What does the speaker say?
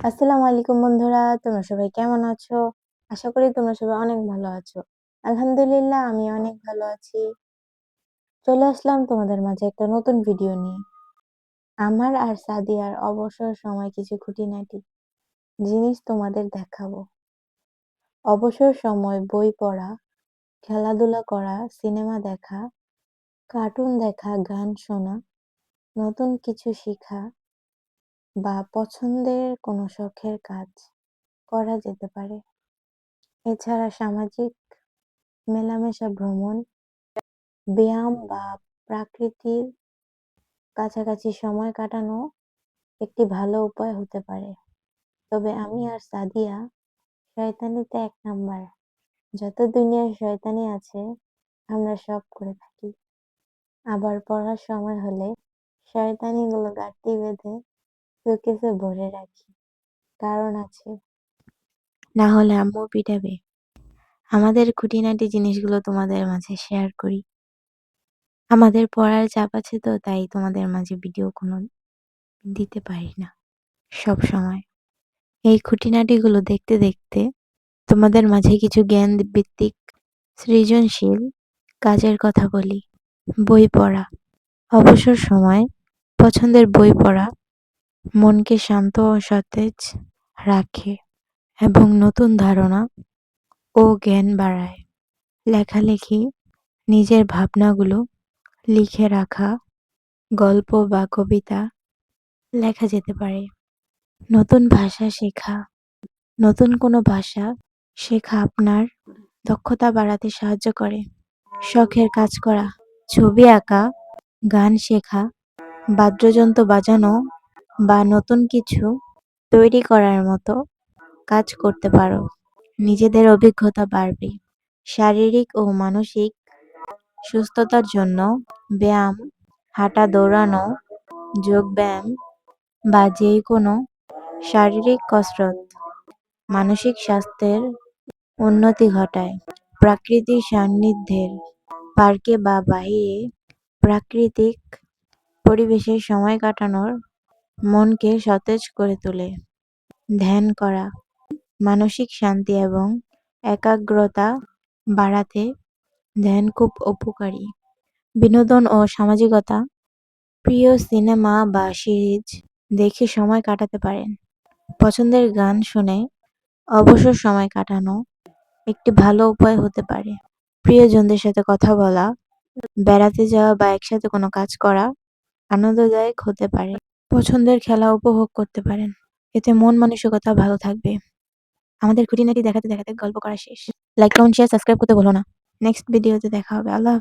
আসসালামু আলাইকুম বন্ধুরা, তোমরা সবাই কেমন আছো? আশা করি তোমরা সবাই অনেক ভালো আছো। আলহামদুলিল্লাহ, আমি অনেক ভালো আছি। চলে আসলাম তোমাদের মাঝে একটা নতুন ভিডিও নিয়ে। আমার আর সাদিয়ার অবসর সময় কিছু খুঁটিনাটি জিনিস তোমাদের দেখাবো। অবসর সময় বই পড়া, খেলাধুলা করা, সিনেমা দেখা কার্টুন দেখা, গান শোনা, নতুন কিছু শেখা বা পছন্দের কোনো শখের কাজ করা যেতে পারে। এছাড়া সামাজিক মেলামেশা, ভ্রমণ, ব্যায়াম বা প্রাকৃতির কাছাকাছি সময় কাটানো একটি ভালো উপায় হতে পারে। তবে আমি আর সাদিয়া শয়তানিতে এক নাম্বার। যত দুনিয়ার শয়তানি আছে, আমরা সব করে থাকি। আবার পড়ার সময় হলে শয়তানিগুলো গাঁটটি বেঁধে শোকেসে ভরে রাখি, কারণ আছে। না হলে আম্মু পিটাবে। আমাদের খুঁটিনাটি জিনিসগুলো তোমাদের মাঝে শেয়ার করি। আমাদের পড়ার চাপ আছে তো, তাই তোমাদের মাঝে ভিডিও কোনো দিতে পারি না, সব সময়। এই খুঁটিনাটিগুলো দেখতে দেখতে তোমাদের মাঝে কিছু জ্ঞান ভিত্তিক সৃজনশীল কাজের কথা বলি। বই পড়া। অবসর সময় পছন্দের বই পড়া মনকে শান্ত ও সতেজ রাখে এবং নতুন ধারণা ও জ্ঞান বাড়ায়। লেখালেখি, নিজের ভাবনাগুলো লিখে রাখা, গল্প বা কবিতা লেখা যেতে পারে। নতুন ভাষা শেখা, নতুন কোনো ভাষা শেখা আপনার দক্ষতা বাড়াতে সাহায্য করে। শখের কাজ করা, ছবি আঁকা, গান শেখা, বাদ্যযন্ত্র বাজানো বা নতুন কিছু তৈরি করার মতো কাজ করতে পারো। নিজেদের অভিজ্ঞতা বাড়বে। শারীরিক ও মানসিক সুস্থতার জন্য ব্যায়াম, হাঁটা, দৌড়ানো, যোগব্যায়াম বা যে কোনো শারীরিক কসরত মানসিক স্বাস্থ্যের উন্নতি ঘটায়। প্রাকৃতিক সান্নিধ্যের পার্কে বা বাইরে প্রাকৃতিক পরিবেশে সময় কাটানোর মনকে সতেজ করে তোলে। ধ্যান করা, মানসিক শান্তি এবং একাগ্রতা বাড়াতে ধ্যান খুব উপকারী। বিনোদন ও সামাজিকতা, প্রিয় সিনেমা বা সিরিজ দেখে সময় কাটাতে পারেন। পছন্দের গান শুনে অবসর সময় কাটানো একটি ভালো উপায় হতে পারে। প্রিয়জনদের সাথে কথা বলা, বেড়াতে যাওয়া বা একসাথে কোনো কাজ করা আনন্দদায়ক হতে পারে। পছন্দের খেলা উপভোগ করতে পারেন। এতে মন মানসিকতা ভালো থাকবে। আমাদের খুঁটিনাটি দেখাতে দেখাতে গল্প করা শেষ। লাইক কমেন্ট শেয়ার সাবস্ক্রাইব করতে ভুলো না। নেক্সট ভিডিওতে দেখা হবে। আল্লাহ